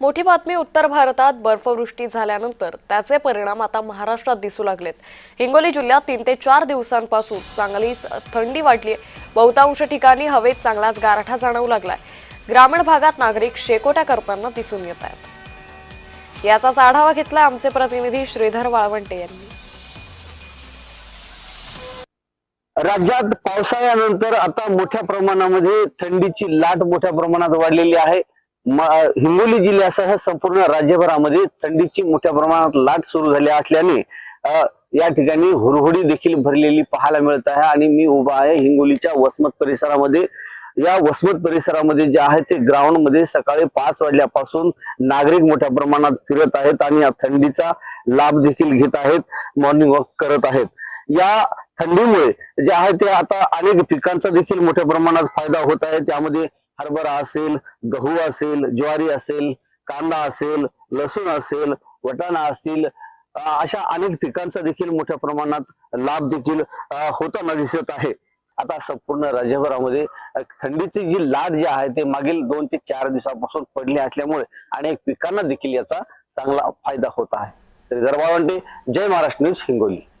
मोठी बातमी उत्तर भारतात बर्फवृष्टी झाल्यानंतर त्याचे परिणाम आता महाराष्ट्रात दिसू लागलेत. हिंगोली जिल्ह्यात तीन ते चार दिवसांपासून चांगलीच थंडी वाढली बहुतांश ठिकाणी हवेत चांगलाच गारठा जाणवू लागलाय. ग्रामीण भागात नागरिक शेकोट्या करताना दिसून येत आहेत. याचाच आढावा घेतला आमचे प्रतिनिधी श्रीधर वाळवंटे यांनी. राज्यात पावसाळ्यानंतर आता मोठ्या प्रमाणामध्ये थंडीची लाट मोठ्या प्रमाणात वाढलेली आहे. हिंगोली जिल्ह्यासह संपूर्ण राज्यभरामध्ये थंडीची मोठ्या प्रमाणात लाट सुरू झाली असल्याने या ठिकाणी हुरहुडी देखील भरलेली पाहायला मिळत आहे आणि मी उभा आहे हिंगोलीच्या वसमत परिसरामध्ये. या वसमत परिसरामध्ये जे आहे ते ग्राउंडमध्ये सकाळी पाच वाजल्यापासून नागरिक मोठ्या प्रमाणात फिरत आहेत आणि या थंडीचा लाभ देखील घेत आहेत मॉर्निंग वॉक करत आहेत. या थंडीमुळे जे आहे ते आता अनेक पिकांचा देखील मोठ्या प्रमाणात फायदा होत आहे. त्यामध्ये हरभरा असेल गहू असेल ज्वारी असेल कांदा असेल लसूण असेल वटाणा असतील अशा अनेक पिकांचा देखील मोठ्या प्रमाणात लाभ देखील होताना दिसत आहे. आता संपूर्ण राज्यभरामध्ये थंडीची जी लाट जी आहे ते मागील दोन ते चार दिवसापासून पडली असल्यामुळे अनेक पिकांना देखील याचा चांगला फायदा होत आहे. श्रीधर वाळवंटे जय महाराष्ट्र न्यूज हिंगोली.